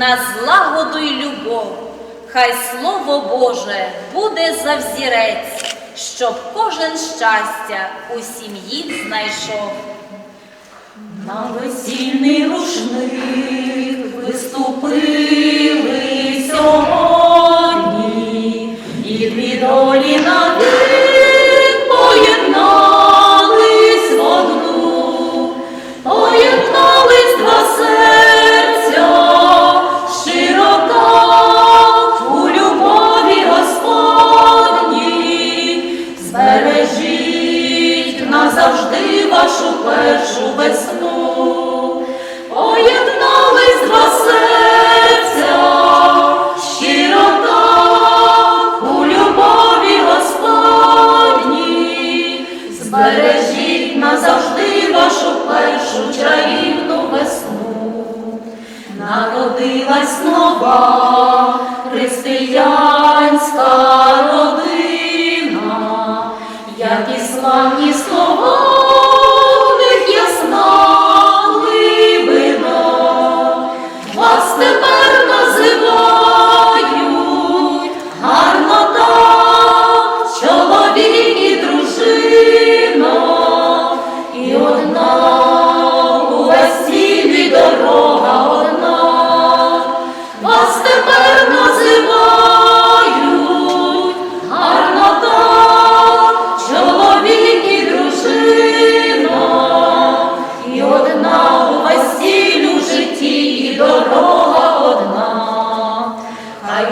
на злагоду й любов. Хай слово Боже буде за взірець, щоб кожен щастя у сім'ї знайшов. На весільний рушник виступили сьогодні, вашу першу чарівну весну. Народилась нова християнська родина, як і славні слова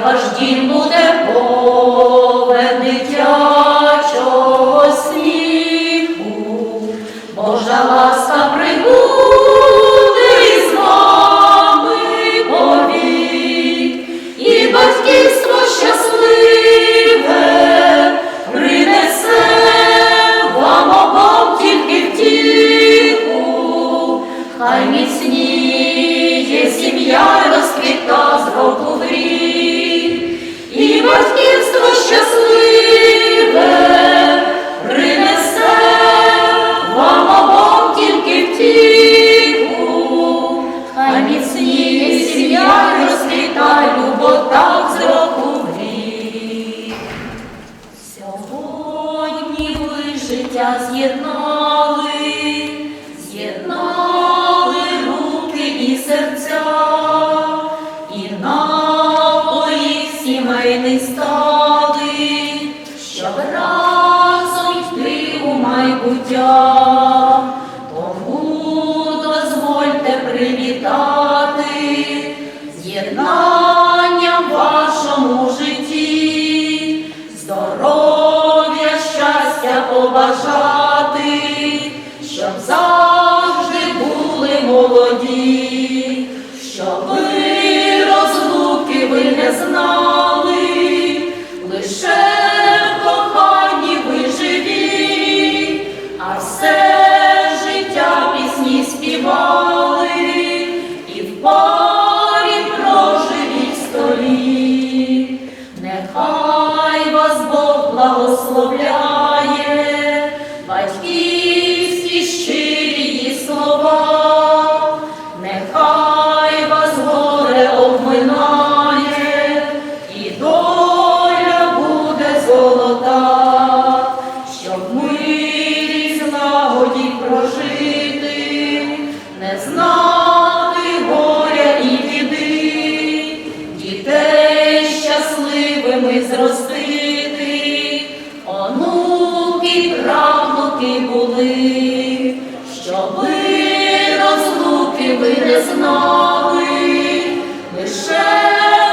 ваш дім буде повен дитячого сміху, Божа ласка прибуде із вами повік, і батьківство щасливе принесе вам обом тільки втіху, хай міцніє сім'я розквіта з року життя з'єднали, з'єднали руки і серця, і навколо їх сімейний стали, щоб разом йти у майбуття. Тому дозвольте привітати з'єднанням ouvir. Не знали, лише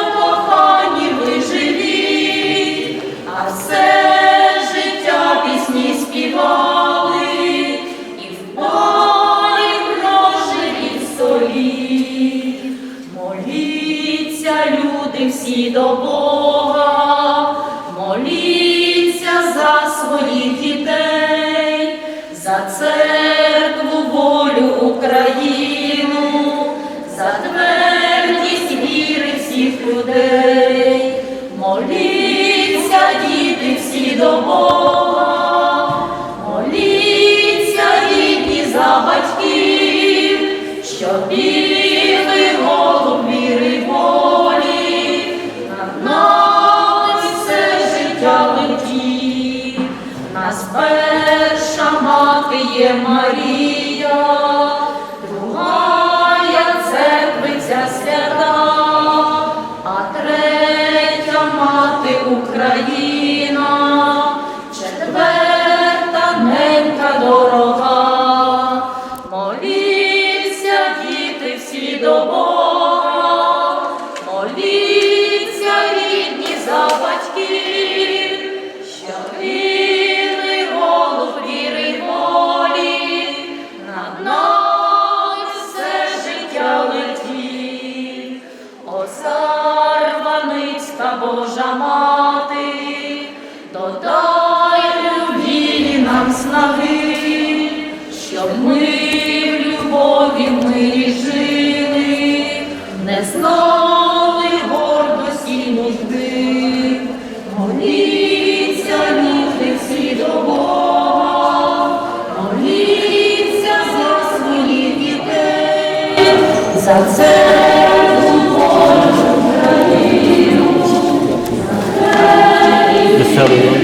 в коханні ви живі, а все життя пісні співали, і в полі проживі солі. Моліться, люди всі до Бога, моліться за своїх дітей, за церкву, волю Україну, за твердість віри всіх людей. Моліться, діти всі до Бога, за церкву Божу Україну. Веселий.